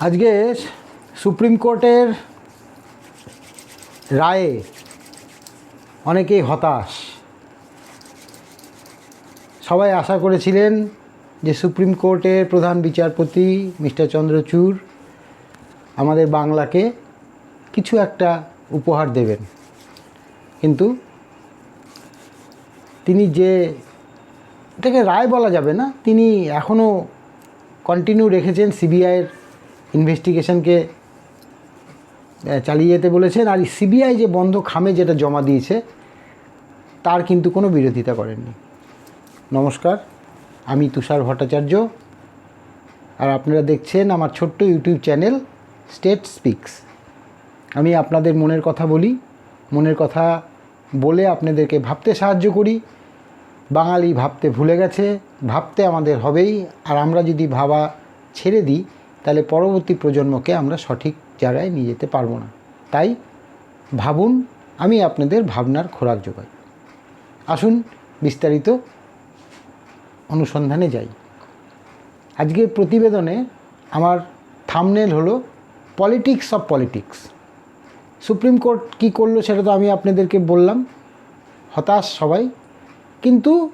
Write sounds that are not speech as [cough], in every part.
আজকে সুপ্রিম কোর্টের রায়ে অনেকেই হতাশ। সবাই আশা করেছিলেন যে সুপ্রিম কোর্টের প্রধান বিচারপতি মিস্টার চন্দ্রচূড় আমাদের বাংলাকে কিছু একটা উপহার দেবেন। কিন্তু তিনি যে এটাকে রায় বলা যাবে না, তিনি এখনও কন্টিনিউ রেখেছেন সিবিআইয়ের ইনভেস্টিগেশনকে চালিয়ে যেতে বলেছেন। আর সিবিআই যে বন্ধ খামে যেটা জমা দিয়েছে, তার কিন্তু কোনো বিরোধিতা করেননি। নমস্কার, আমি তুষার ভট্টাচার্য। আর আপনারা দেখছেন আমার ছোট্ট ইউটিউব চ্যানেল স্টেট স্পিক্স। আমি আপনাদের মনের কথা বলি, মনের কথা বলে আপনাদেরকে ভাবতে সাহায্য করি। বাঙালি ভাবতে ভুলে গেছে, ভাবতে আমাদের হবেই। আর আমরা যদি ভাবা ছেড়ে দিই তাহলে পরবর্তী প্রজন্মকে আমরা সঠিক জায়গায় নিয়ে যেতে পারব না। তাই ভাবুন, আমি আপনাদের ভাবনার খোরাক যোগাই। আসুন বিস্তারিত অনুসন্ধানে যাই। আজকের প্রতিবেদনে আমার থামনেল হলো politics of politics. Supreme court কী করল সেটা তো আমি আপনাদেরকে বললাম, হতাশ সবাই। কিন্তু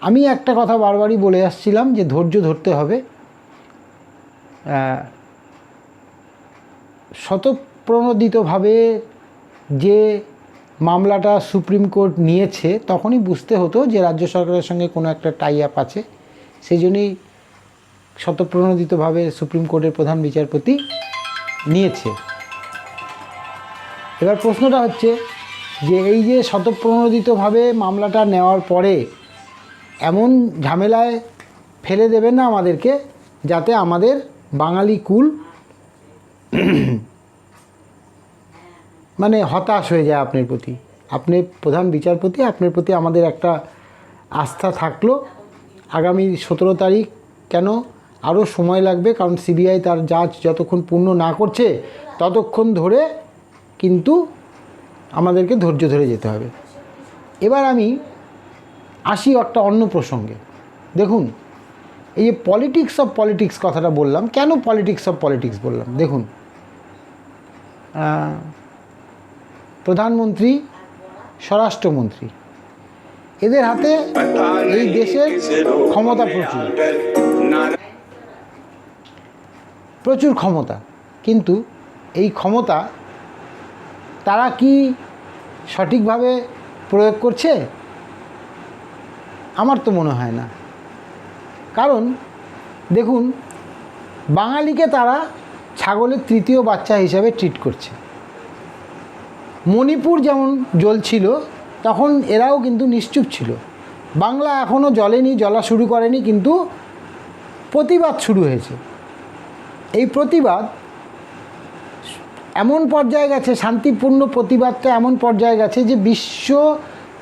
আমি একটা কথা বারবারই বলে আসছিলাম যে ধৈর্য ধরতে হবে। শতপ্রণোদিতভাবে যে মামলাটা সুপ্রিম কোর্ট নিয়েছে, তখনই বুঝতে হতো যে রাজ্য সরকারের সঙ্গে কোনো একটা টাই আপ আছে। সেই জন্যই শতপ্রণোদিতভাবে সুপ্রিম কোর্টের প্রধান বিচারপতি নিয়েছে। এবার প্রশ্নটা হচ্ছে যে এই যে শতপ্রণোদিতভাবে মামলাটা নেওয়ার পরে এমন ঝামেলায় ফেলে দেবেন না আমাদেরকে, যাতে আমাদের বাঙালি কুল মানে হতাশ হয়ে যায় আপনার প্রতি। আপনি প্রধান বিচারপতি, আপনার প্রতি আমাদের একটা আস্থা থাকল। আগামী সতেরো তারিখ কেন আরও সময় লাগবে? কারণ সিবিআই তার জাজ যতক্ষণ পূর্ণ না করছে, ততক্ষণ ধরে কিন্তু আমাদেরকে ধৈর্য ধরে যেতে হবে। এবার আমি আসি একটা অন্য প্রসঙ্গে। দেখুন এই যে পলিটিক্স অফ পলিটিক্স কথাটা বললাম, কেন পলিটিক্স অফ পলিটিক্স বললাম? দেখুন প্রধানমন্ত্রী, স্বরাষ্ট্রমন্ত্রী, এদের হাতে এই দেশের ক্ষমতা প্রচুর। প্রচুর ক্ষমতা, কিন্তু এই ক্ষমতা তারা কি সঠিকভাবে প্রয়োগ করছে? আমার তো মনে হয় না। কারণ দেখুন, বাঙালিকে তারা ছাগলের তৃতীয় বাচ্চা হিসাবে ট্রিট করছে। মণিপুর যেমন জ্বলছিল তখন এরাও কিন্তু নিশ্চুপ ছিল। বাংলা এখনও জলেনি জ্বলা শুরু করেনি, কিন্তু প্রতিবাদ শুরু হয়েছে। এই প্রতিবাদ এমন পর্যায়ে গেছে, শান্তিপূর্ণ প্রতিবাদটা এমন পর্যায়ে গেছে যে বিশ্ব,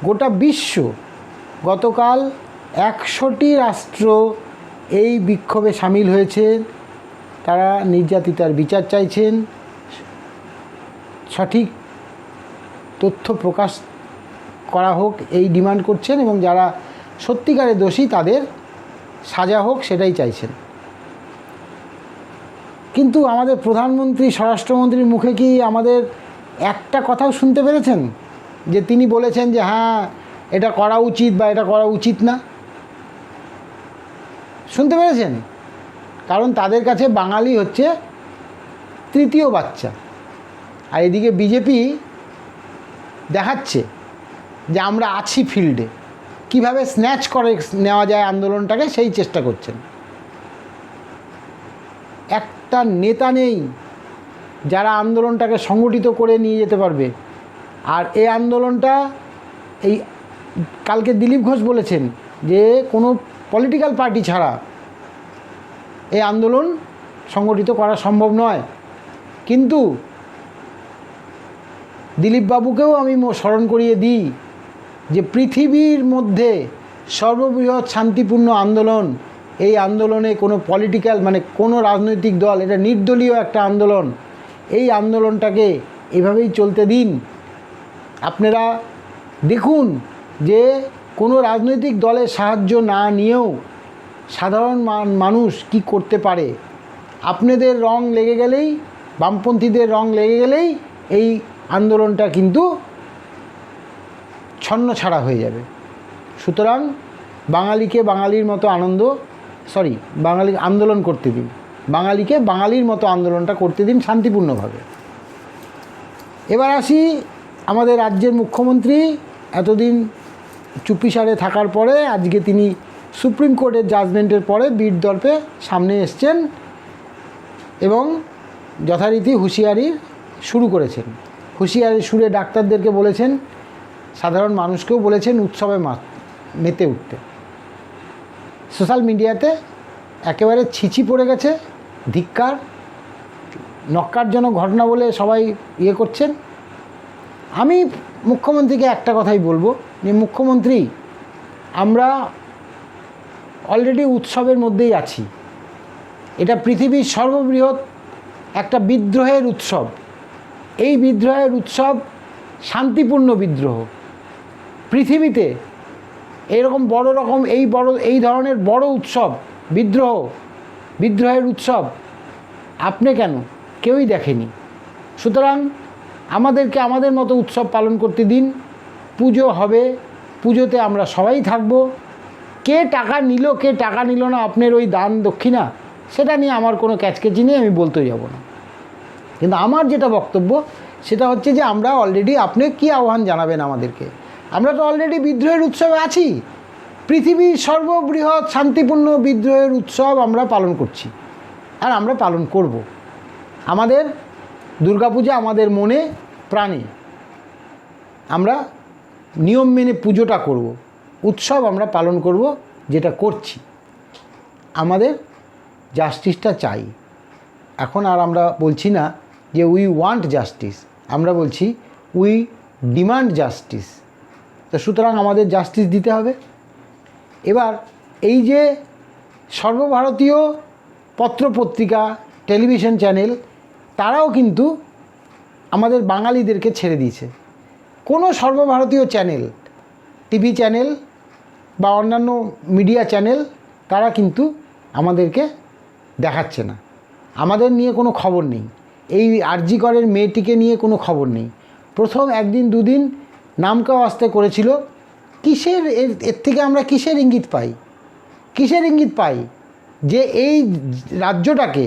গোটা বিশ্ব গতকাল একশোটি রাষ্ট্র এই বিক্ষোভে সামিল হয়েছে তারা নির্যাতিতার বিচার চাইছেন। সঠিক তথ্য প্রকাশ করা হোক, এই ডিমান্ড করছেন এবং যারা সত্যিকারে দোষী, তাদের সাজা হোক, সেটাই চাইছেন। কিন্তু আমাদের প্রধানমন্ত্রী, স্বরাষ্ট্রমন্ত্রীর মুখে কি আমাদের একটা কথাও শুনতে পেরেছেন? যে তিনি বলেছেন যে হ্যাঁ এটা করা উচিত বা এটা করা উচিত না। শুনতে পেরেছেন? কারণ তাদের কাছে বাঙালি হচ্ছে তৃতীয় বাচ্চা। আর এদিকে বিজেপি দেখাচ্ছে যে আমরা আছি ফিল্ডে। কীভাবে স্ন্যাচ করে নেওয়া যায় আন্দোলনটাকে সেই চেষ্টা করছেন। একটা নেতা নেই যারা আন্দোলনটাকে সংগঠিত করে নিয়ে যেতে পারবে। আর এই আন্দোলনটা এই কালকে দিলীপ ঘোষ বলেছেন যে কোনো পলিটিক্যাল পার্টি ছাড়া এই আন্দোলন সংগঠিত করা সম্ভব নয়। কিন্তু দিলীপবাবুকেও আমি স্মরণ করিয়ে দিই যে পৃথিবীর মধ্যে সর্ববৃহৎ শান্তিপূর্ণ আন্দোলন, এই আন্দোলনে কোনো পলিটিক্যাল মানে কোনো রাজনৈতিক দল, এটা নির্দলীয় একটা আন্দোলন, এই আন্দোলনটাকে এভাবেই চলতে দিন। আপনারা দেখুন যে কোনো রাজনৈতিক দলের সাহায্য না নিয়েও সাধারণ মান- মানুষ কি করতে পারে? আপনাদের রং লেগে গেলেই, বামপন্থীদের রং লেগে গেলেই এই আন্দোলনটা কিন্তু ছন্ন ছাড়া হয়ে যাবে। সুতরাং বাঙালিকে বাঙালির মতো আনন্দ সরি বাঙালি আন্দোলন করতে দিন। বাঙালিকে বাঙালির মতো আন্দোলনটা করতে দিন শান্তিপূর্ণভাবে। এবার আসি আমাদের রাজ্যের মুখ্যমন্ত্রী, এতদিন চুপিসারে থাকার পরে আজকে তিনি সুপ্রিম কোর্টের জাজমেন্টের পরে বীর দর্পে সামনে এসছেন এবং যথারীতি হুঁশিয়ারি শুরু করেছেন। হুঁশিয়ারি সুরে ডাক্তারদেরকে বলেছেন, সাধারণ মানুষকেও বলেছেন উৎসবে মেতে উঠতে। সোশ্যাল মিডিয়াতে একেবারে ছিচি পড়ে গেছে, ধিক্কার, নক্কারজনক ঘটনা বলে সবাই ইয়ে করছেন। আমি মুখ্যমন্ত্রীকে একটা কথাই বলব যে, মুখ্যমন্ত্রী, আমরা অলরেডি উৎসবের মধ্যেই আছি। এটা পৃথিবীর সর্ববৃহৎ একটা বিদ্রোহের উৎসব। এই বিদ্রোহের উৎসব শান্তিপূর্ণ বিদ্রোহ। পৃথিবীতে এরকম বড় রকম, এই বড়, এই ধরনের বড় উৎসব, বিদ্রোহ, বিদ্রোহের উৎসব আপনি কেন? কেউই দেখেনি। সুতরাং আমাদেরকে আমাদের মতো উৎসব পালন করতে দিন। পুজো হবে, পুজোতে আমরা সবাই থাকব। কে টাকা নিল, কে টাকা নিল না, আপনার ওই দান দক্ষিণা, সেটা নিয়ে আমার কোনো ক্যাচকেচি নেই, আমি বলতে যাব না। কিন্তু আমার যেটা বক্তব্য, সেটা হচ্ছে যে আমরা অলরেডি আপনি কি আহ্বান জানাবেন আমাদেরকে? আমরা তো অলরেডি বিদ্রোহের উৎসবে আছি। পৃথিবীর সর্ববৃহৎ শান্তিপূর্ণ বিদ্রোহের উৎসব আমরা পালন করছি। আর আমরা পালন করব। আমাদের দুর্গাপূজা আমাদের মনে প্রাণে। আমরা নিয়ম মেনে পুজোটা করব, উৎসব আমরা পালন করব, যেটা করছি। আমাদের জাস্টিসটা চাই। এখন আর আমরা বলছি না যে উই ওয়ান্ট জাস্টিস আমরা বলছি উই ডিমান্ড জাস্টিস তো সুতরাং আমাদের জাস্টিস দিতে হবে। এবার এই যে সর্বভারতীয় পত্রপত্রিকা টেলিভিশন চ্যানেল তারাও কিন্তু আমাদের বাঙালিদেরকে ছেড়ে দিয়েছে। কোনো সর্বভারতীয় চ্যানেল, টিভি চ্যানেল বা অন্যান্য মিডিয়া চ্যানেল, তারা কিন্তু আমাদেরকে দেখাচ্ছে না। আমাদের নিয়ে কোনো খবর নেই। এই আরজিকরের মেয়েটিকে নিয়ে কোনো খবর নেই। প্রথম একদিন, দুদিন নামকাও আসতে করেছিল। কিসের এর এর থেকে আমরা কিসের ইঙ্গিত পাই? কিসের ইঙ্গিত পাই? যে এই রাজ্যটাকে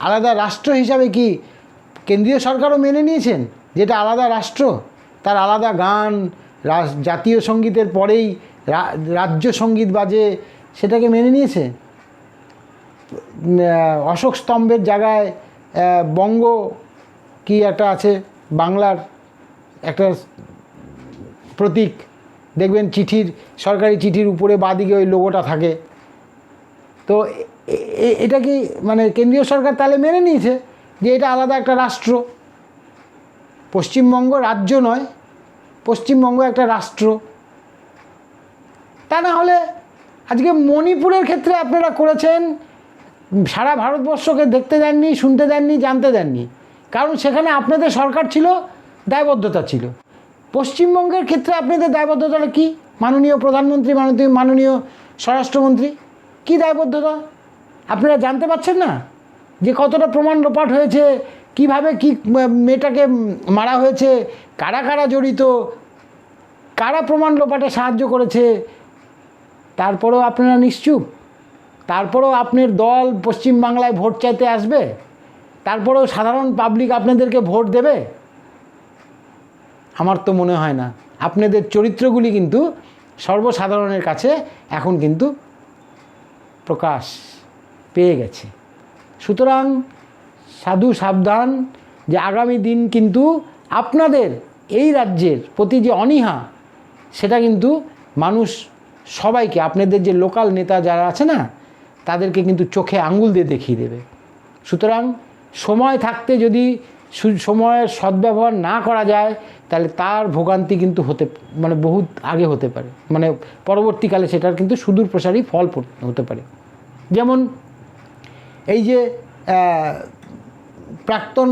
আলাদা রাষ্ট্র হিসাবে কি কেন্দ্রীয় সরকারও মেনে নিয়েছেন যেটা আলাদা রাষ্ট্র, তার আলাদা গান জাতীয় সঙ্গীতের পরেই রাজ্য সংগীত বাজে, সেটাকে মেনে নিয়েছে। অশোক স্তম্ভের জায়গায় বঙ্গ কি একটা আছে, বাংলার একটা প্রতীক। দেখবেন চিঠির, সরকারি চিঠির উপরে বাদিকে ওই লোগোটা থাকে। তো এটা কি মানে কেন্দ্রীয় সরকার তাহলে মেনে নিয়েছে? যে এটা আলাদা একটা রাষ্ট্র। পশ্চিমবঙ্গ রাজ্য নয়, পশ্চিমবঙ্গ একটা রাষ্ট্র। তা না হলে আজকে মণিপুরের ক্ষেত্রে আপনারা করেছেন, সারা ভারতবর্ষকে দেখতে দেননি, শুনতে দেননি, জানতে দেননি। কারণ সেখানে আপনাদের সরকার ছিল, দায়বদ্ধতা ছিল। পশ্চিমবঙ্গের ক্ষেত্রে আপনাদের দায়বদ্ধতাটা কী? মাননীয় প্রধানমন্ত্রী, মাননীয় মাননীয় স্বরাষ্ট্রমন্ত্রী, কী দায়বদ্ধতা? আপনারা জানতে পারছেন না? যে কতটা প্রমাণ লোপাট হয়েছে, কীভাবে কি মেয়েটাকে মারা হয়েছে, কারা কারা জড়িত, কারা প্রমাণ লোপাটে সাহায্য করেছে, তারপরেও আপনারা নিশ্চুপ। তারপরেও আপনার দল পশ্চিমবাংলায় ভোট চাইতে আসবে, তারপরেও সাধারণ পাবলিক আপনাদেরকে ভোট দেবে। আমার তো মনে হয় না। আপনাদের চরিত্রগুলি কিন্তু সর্বসাধারণের কাছে এখন কিন্তু প্রকাশ পেয়ে গেছে। সুতরাং সাধু সাবধান যে আগামী দিন কিন্তু আপনাদের এই রাজ্যের প্রতি যে অনীহা, সেটা কিন্তু মানুষ সবাইকে, আপনাদের যে লোকাল নেতা যারা আছে না, তাদেরকে কিন্তু চোখে আঙুল দিয়ে দেখিয়ে দেবে। সুতরাং সময় থাকতে যদি সময়ের সদ্ব্যবহার না করা যায়, তাহলে তার ভোগান্তি কিন্তু হতে মানে বহুত আগে হতে পারে। মানে পরবর্তীকালে সেটার কিন্তু সুদূর প্রসারী ফল হতে পারে। যেমন এই যে প্রাক্তন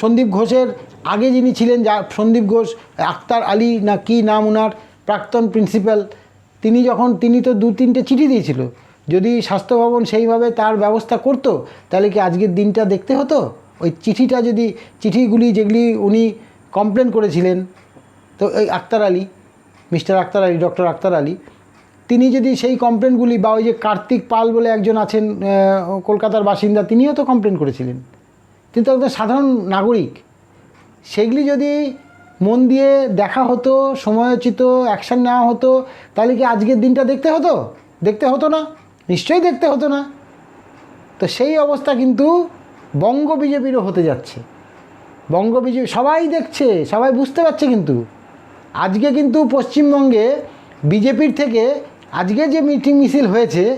সন্দীপ ঘোষের, আগে যিনি ছিলেন যা, সন্দীপ ঘোষ, আক্তার আলী না কি নাম ওনার প্রাক্তন প্রিন্সিপাল, তিনি যখন, তিনি তো দু তিনটে চিঠি দিয়েছিল। যদি স্বাস্থ্য ভবন সেইভাবে তার ব্যবস্থা করতো, তাহলে কি আজকের দিনটা দেখতে হতো? ওই চিঠিটা যদি, চিঠিগুলি যেগুলি উনি কমপ্লেন করেছিলেন, তো ওই আক্তার আলী, মিস্টার আক্তার আলী, ডক্টর আক্তার আলী তিনি যদি সেই কমপ্লেনগুলি বা ওই যে কার্তিক পাল বলে একজন আছেন কলকাতার বাসিন্দা, তিনিও তো কমপ্লেন করেছিলেন। তিনি তো একজন সাধারণ নাগরিক। সেগুলি যদি মন দিয়ে দেখা হতো, সময়োচিত অ্যাকশন নেওয়া হতো, তাহলে কি আজকের দিনটা দেখতে হতো? দেখতে হতো না। নিশ্চয়ই দেখতে হতো না। তো সেই অবস্থা কিন্তু বঙ্গ বিজেপিরও হতে যাচ্ছে। বঙ্গ বিজেপি সবাই দেখছে, সবাই বুঝতে পারছে কিন্তু। আজকে কিন্তু পশ্চিমবঙ্গে বিজেপির থেকে আজকে যে মিটিং মিছিল হয়েছে,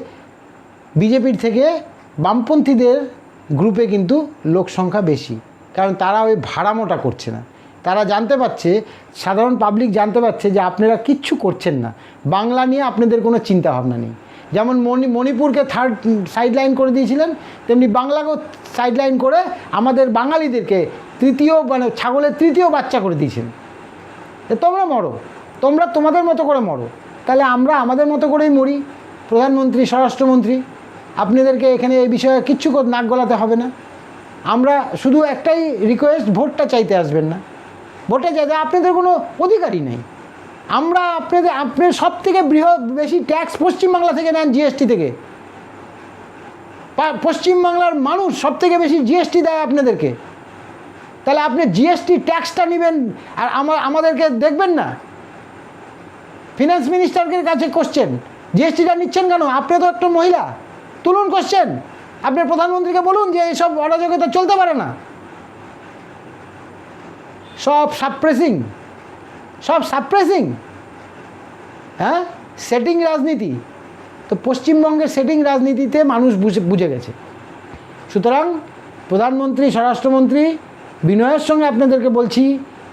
বিজেপির থেকে বামপন্থীদের গ্রুপে কিন্তু লোক সংখ্যা বেশি। কারণ তারা ওই ভাড়ামোটা করছে না। তারা জানতে পারছে, সাধারণ পাবলিক জানতে পারছে যে আপনারা কিচ্ছু করছেন না। বাংলা নিয়ে আপনাদের কোনো চিন্তা ভাবনা নেই। যেমন মণি, মণিপুরকে থার্ড সাইডলাইন করে দিয়েছিলেন, তেমনি বাংলাকেও সাইডলাইন করে আমাদের বাঙালিদেরকে তৃতীয় মানে ছাগলের তৃতীয় বাচ্চা করে দিয়েছেন। তোমরা মরো। তোমরা তোমাদের মতো করে মরো। তাহলে আমরা আমাদের মতো করেই মরি, প্রধানমন্ত্রী, স্বরাষ্ট্রমন্ত্রী। আপনাদেরকে এখানে এই বিষয়ে কিচ্ছু নাক গলাতে হবে না। আমরা শুধু একটাই রিকোয়েস্ট ভোটটা চাইতে আসবেন না। ভোটে চাইতে আপনাদের কোনো অধিকারই নেই। আমরা আপনাদের, আপনার সব থেকে বৃহৎ, বেশি ট্যাক্স পশ্চিমবাংলা থেকে নেন জিএসটি থেকে। পশ্চিমবাংলার মানুষ সব থেকে বেশি জিএসটি দেয় আপনাদেরকে। তাহলে আপনি জিএসটি ট্যাক্সটা নেবেন, আর আমাদেরকে দেখবেন না? ফিনান্স মিনিস্টারের কাছে কোশ্চেন জিএসটিটা নিচ্ছেন কেন? আপনি তো একটা মহিলা। তুলুন কোশ্চেন আপনি প্রধানমন্ত্রীকে বলুন যে এইসব অরাজকতা চলতে পারে না। সব সাপ্রেসিং সব সাপ্রেসিং হ্যাঁ? সেটিং রাজনীতি। তো পশ্চিমবঙ্গের সেটিং রাজনীতিতে মানুষ বুঝে বুঝে গেছে। সুতরাং প্রধানমন্ত্রী, স্বরাষ্ট্রমন্ত্রী, বিনয়ের সঙ্গে আপনাদেরকে বলছি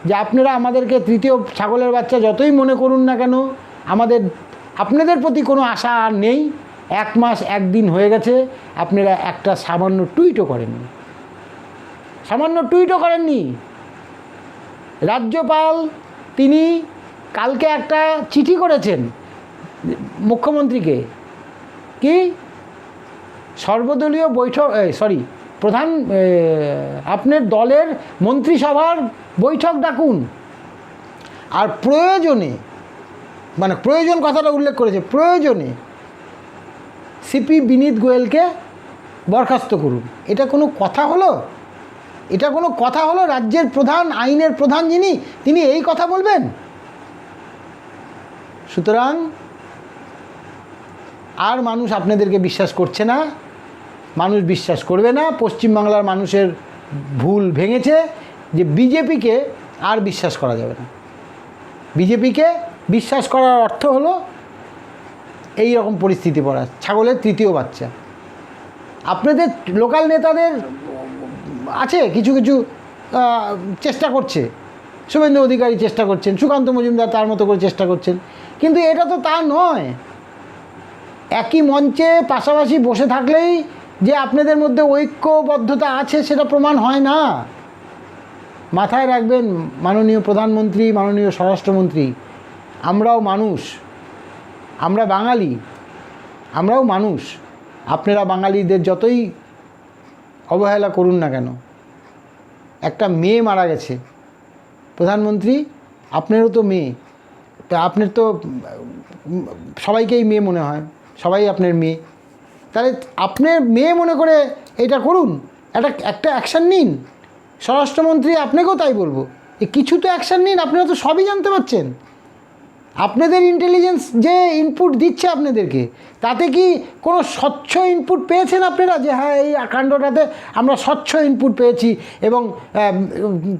যে আপনারা আমাদেরকে তৃতীয় ছাগলের বাচ্চা যতই মনে করুন না কেন, আমাদের, আপনাদের প্রতি কোনো আশা আর নেই। এক মাস, একদিন হয়ে গেছে, আপনারা একটা সামান্য টুইটও করেননি। সামান্য টুইটও করেননি। রাজ্যপাল, তিনি কালকে একটা চিঠি করেছেন মুখ্যমন্ত্রীকে। কি? সর্বদলীয় বৈঠক সরি প্রধান আপনার দলের মন্ত্রিসভার বৈঠক ডাকুন। আর প্রয়োজনে মানে প্রয়োজন কথাটা উল্লেখ করেছে, প্রয়োজনে সিপি বিনীত গোয়েলকে বরখাস্ত করুন। এটা কোনো কথা হলো? এটা কোনো কথা হলো রাজ্যের প্রধান, আইনের প্রধান যিনি, তিনি এই কথা বলবেন? সুতরাং আর মানুষ আপনাদেরকে বিশ্বাস করছে না। মানুষ বিশ্বাস করবে না, পশ্চিমবাংলার মানুষের ভুল ভেঙেছে যে বিজেপিকে আর বিশ্বাস করা যাবে না। বিজেপিকে বিশ্বাস করার অর্থ হলো এই রকম পরিস্থিতি পড়া, ছাগলের তৃতীয় বাচ্চা। আপনাদের লোকাল নেতাদের আছে, কিছু কিছু চেষ্টা করছে। শুভেন্দু অধিকারী চেষ্টা করছেন, সুকান্ত মজুমদার তার মতো করে চেষ্টা করছেন। কিন্তু এটা তো তা নয়। একই মঞ্চে পাশাপাশি বসে থাকলেই যে আপনাদের মধ্যে ঐক্যবদ্ধতা আছে, সেটা প্রমাণ হয় না। মাথায় রাখবেন, মাননীয় প্রধানমন্ত্রী, মাননীয় স্বরাষ্ট্রমন্ত্রী, আমরাও মানুষ। আমরা বাঙালি, আমরাও মানুষ। আপনারা বাঙালিদের যতই অবহেলা করুন না কেন। একটা মেয়ে মারা গেছে। প্রধানমন্ত্রী, আপনারও তো মেয়ে। তা আপনার তো, সবাইকেই মেয়ে মনে হয়। সবাই আপনার মেয়ে। তাহলে আপনার মেয়ে মনে করে এটা করুন। একটা একটা অ্যাকশান নিন। স্বরাষ্ট্রমন্ত্রী আপনাকেও তাই বলব। এ কিছু তো অ্যাকশান নিন আপনারা তো সবই জানতে পারছেন। আপনাদের ইন্টেলিজেন্স যে ইনপুট দিচ্ছে আপনাদেরকে, তাতে কি কোনো স্বচ্ছ ইনপুট পেয়েছেন আপনারা? যে হ্যাঁ এই কাণ্ডটাতে আমরা স্বচ্ছ ইনপুট পেয়েছি এবং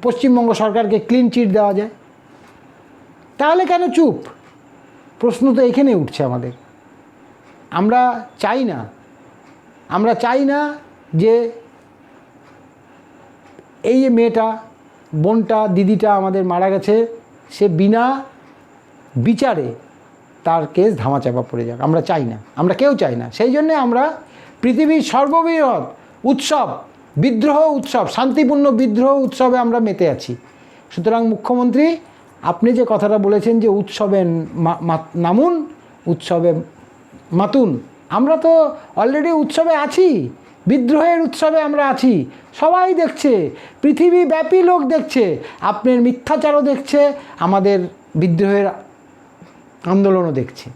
পশ্চিমবঙ্গ সরকারকে ক্লিন চিট দেওয়া যায়। তাহলে কেন চুপ? প্রশ্ন তো এখানে উঠছে আমাদের। আমরা চাই না আমরা চাই না যে এই যে মেয়েটা, বোনটা, দিদিটা আমাদের মারা গেছে, সে বিনা বিচারে তার কেস ধামাচাপা পড়ে যাক। আমরা চাই না। আমরা কেউ চাই না। সেই জন্যে আমরা পৃথিবীর সর্ববৃহৎ উৎসব, বিদ্রোহ উৎসব, শান্তিপূর্ণ বিদ্রোহ উৎসবে আমরা মেতে আছি। সুতরাং মুখ্যমন্ত্রী, আপনি যে কথাটা বলেছেন যে উৎসবে নামুন, উৎসবে মাতুন আমরা তো অলরেডি উৎসবে আছি, বিদ্রোহের উৎসবে আমরা আছি, সবাই দেখছে, পৃথিবীব্যাপী লোক দেখছে, আপনার মিথ্যাচারও দেখছে, আমাদের বিদ্রোহের আন্দোলনও দেখছে।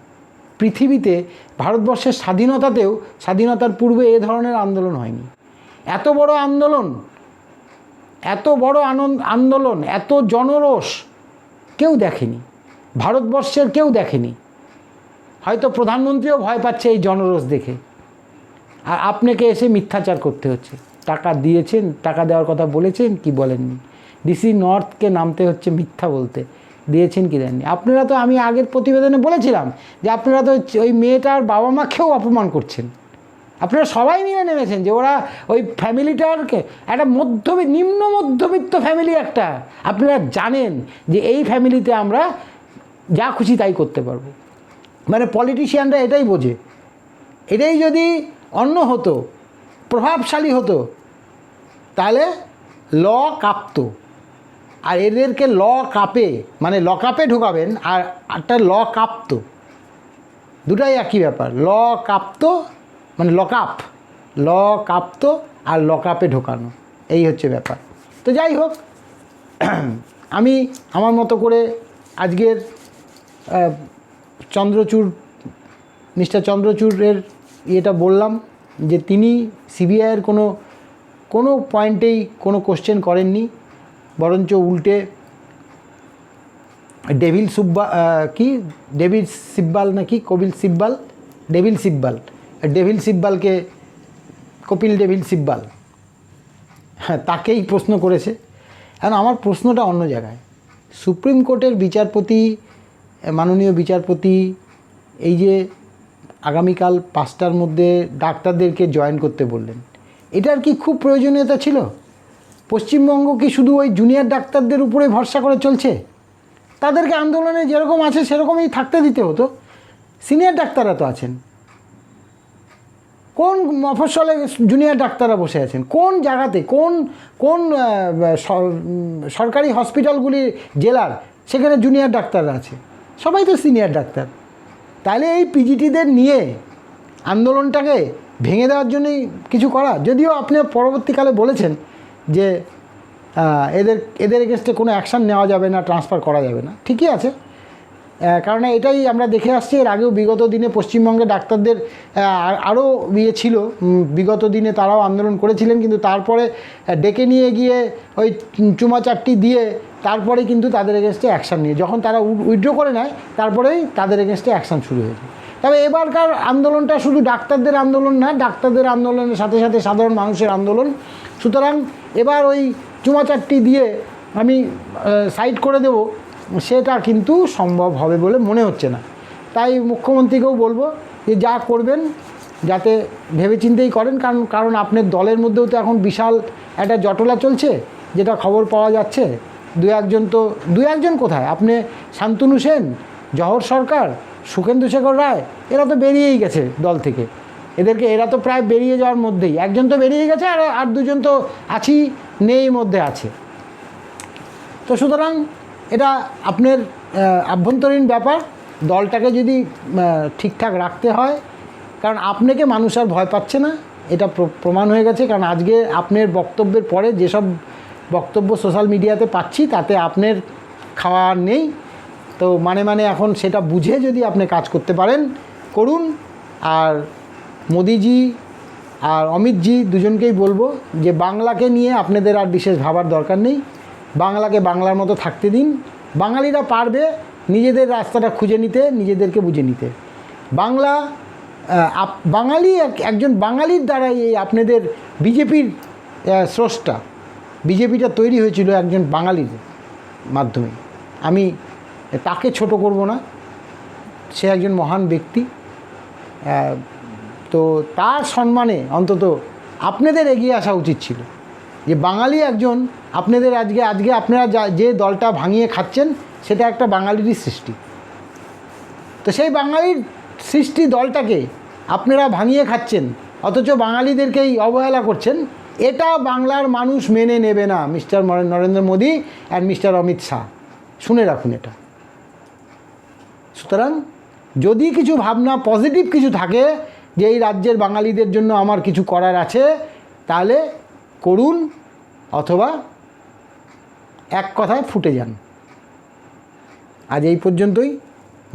পৃথিবীতে ভারতবর্ষের স্বাধীনতাতেও, স্বাধীনতার পূর্বে এ ধরনের আন্দোলন হয়নি। এত বড় আন্দোলন, এত বড় আনন্দ আন্দোলন, এত জনরোষ কেউ দেখেনি। ভারতবর্ষের কেউ দেখেনি। হয়তো প্রধানমন্ত্রীও ভয় পাচ্ছে এই জনরোষ দেখে। আর আপনাকে এসে মিথ্যাচার করতে হচ্ছে। টাকা দিয়েছেন, টাকা দেওয়ার কথা বলেছেন, কি বলেননি? ডিসি নর্থকে নামতে হচ্ছে মিথ্যা বলতে। দিয়েছেন কি দেননি? আপনারা তো আমি আগের প্রতিবেদনে বলেছিলাম যে আপনারা তো ওই মেয়েটার বাবা মাকেও অপমান করছেন। আপনারা সবাই মিলে নেমেছেন যে ওরা ওই ফ্যামিলিটারকে, একটা মধ্যবিত্ত নিম্ন মধ্যবিত্ত ফ্যামিলি একটা। আপনারা জানেন যে এই ফ্যামিলিতে আমরা যা খুশি তাই করতে পারব। মানে পলিটিশিয়ানরা এটাই বোঝে। এটাই যদি অন্য হতো, প্রভাবশালী হতো, তাহলে ল কাঁপতো। আর এদেরকে ল কাপে মানে ল কাপে ঢোকাবেন, আর একটা ল কাঁপতো। দুটাই একই ব্যাপার। ল কাঁপতো মানে লকআপ ল কাঁপতো আর লকআপে ঢোকানো। এই হচ্ছে ব্যাপার। তো যাই হোক, [clears throat] আমি আমার মতো করে আজকের চন্দ্রচূড়, মিস্টার চন্দ্রচূড়ের ইয়েটা বললাম যে তিনি সিবিআইয়ের কোনো কোনো পয়েন্টেই কোনো কোশ্চেন করেননি, বরঞ্চ উল্টে ডেভিল সুব্বা কি? ডেভিল সিব্বাল নাকি কপিল সিব্বাল? ডেভিল সিব্বাল। ডেভিল সিব্বালকে কপিল ডেভিল সিব্বাল। হ্যাঁ তাকেই প্রশ্ন করেছে। এখন আমার প্রশ্নটা অন্য জায়গায়। সুপ্রিম কোর্টের বিচারপতি মাননীয় বিচারপতি এই যে আগামীকাল পাঁচটার মধ্যে ডাক্তারদেরকে জয়েন করতে বললেন, এটার কি খুব প্রয়োজনীয়তা ছিল? পশ্চিমবঙ্গ কি শুধু ওই জুনিয়র ডাক্তারদের উপরে ভরসা করে চলছে? তাদেরকে আন্দোলনে যেরকম আছে সেরকমই থাকতে দিতে হতো। সিনিয়র ডাক্তাররা তো আছেন। কোন মফস্বলে জুনিয়র ডাক্তাররা বসে আছেন? কোন জায়গাতে, কোন কোন সরকারি হসপিটালগুলি, জেলার, সেখানে জুনিয়র ডাক্তাররা আছে? সবাই তো সিনিয়র ডাক্তার। তাহলে এই পিজিটিদের নিয়ে আন্দোলনটাকে ভেঙে দেওয়ার জন্যই কিছু করা। যদিও আপনি পরবর্তীকালে বলেছেন যে এদের এদের এগেনস্টে কোনো অ্যাকশান নেওয়া যাবে না ট্রান্সফার করা যাবে না। ঠিকই আছে। কারণ এটাই আমরা দেখে আসছি, এর আগেও বিগত দিনে পশ্চিমবঙ্গে ডাক্তারদের আরও ইয়ে ছিল বিগত দিনে তারাও আন্দোলন করেছিলেন, কিন্তু তারপরে ডেকে নিয়ে গিয়ে ওই চুমা চারটি দিয়ে তারপরে কিন্তু তাদের এগেনস্টে অ্যাকশান নিয়ে, যখন তারা উইড্রো করে নেয়, তারপরেই তাদের এগেনস্টে অ্যাকশান শুরু হয়েছে। তবে এবারকার আন্দোলনটা শুধু ডাক্তারদের আন্দোলন না, ডাক্তারদের আন্দোলনের সাথে সাথে সাধারণ মানুষের আন্দোলন। সুতরাং এবার ওই চুমা চারটি দিয়ে আমি সাইড করে দেব সেটা কিন্তু সম্ভব হবে বলে মনে হচ্ছে না। তাই মুখ্যমন্ত্রীকেও বলব যে যা করবেন, যাতে ভেবেচিন্তেই করেন, কারণ কারণ আপনার দলের মধ্যেও তো এখন বিশাল একটা জটলা চলছে, যেটা খবর পাওয়া যাচ্ছে। দু একজন তো দু একজন কোথায়? আপনি শান্তনু সেন জহর সরকার, সুখেন্দু শেখর রায়, এরা তো বেরিয়েই গেছে দল থেকে। এদেরকে, এরা তো প্রায় বেরিয়ে যাওয়ার মধ্যেই। একজন তো বেরিয়ে গেছে আর আর দুজন তো আছি, নেই মধ্যে আছে। তো সুতরাং এটা আপনার আভ্যন্তরীণ ব্যাপার। দলটাকে যদি ঠিকঠাক রাখতে হয়, কারণ আপনাকে মানুষ আর ভয় পাচ্ছে না, এটা প্র- প্রমাণ হয়ে গেছে। কারণ আজকে আপনার বক্তব্যের পরে যেসব বক্তব্য সোশ্যাল মিডিয়াতে পাচ্ছি, তাতে আপনার খাওয়া নেই। তো মানে মানে এখন সেটা বুঝে যদি আপনি কাজ করতে পারেন, করুন। আর মোদিজি আর অমিতজি দুজনকেই বলব যে, বাংলাকে নিয়ে আপনাদের আর বিশেষ ভাবার দরকার নেই। বাংলাকে বাংলার মতো থাকতে দিন। বাঙালিরা পারবে নিজেদের রাস্তাটা খুঁজে নিতে, নিজেদেরকে বুঝে নিতে। বাংলা বাঙালি এক- একজন বাঙালির দ্বারাই এই আপনাদের বিজেপির স্রষ্টা, বিজেপিটা তৈরি হয়েছিল একজন বাঙালির মাধ্যমে। আমি তাকে ছোট করব না, সে একজন মহান ব্যক্তি। তো তার সম্মানে অন্তত আপনাদের এগিয়ে আসা উচিত ছিল। যে বাঙালি একজন আপনাদের আজকে আজকে আপনারা যা, যে দলটা ভাঙিয়ে খাচ্ছেন, সেটা একটা বাঙালিরই সৃষ্টি। তো সেই বাঙালির সৃষ্টি দলটাকে আপনারা ভাঙিয়ে খাচ্ছেন, অথচ বাঙালিদেরকেই অবহেলা করছেন, এটা বাংলার মানুষ মেনে নেবে না, mister Narendra Modi and mister Amit Shah. শুনে রাখুন এটা। সুতরাং যদি কিছু ভাবনা পজিটিভ কিছু থাকে যে এই রাজ্যের বাঙালিদের জন্য আমার কিছু করার আছে, তাহলে করুন অথবা এক কথায় ফুটে যান। আজ এই পর্যন্তই।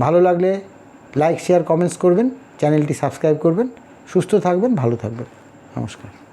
ভালো লাগলে লাইক শেয়ার কমেন্টস করবেন। চ্যানেলটি সাবস্ক্রাইব করবেন। সুস্থ থাকবেন, ভালো থাকবেন। নমস্কার।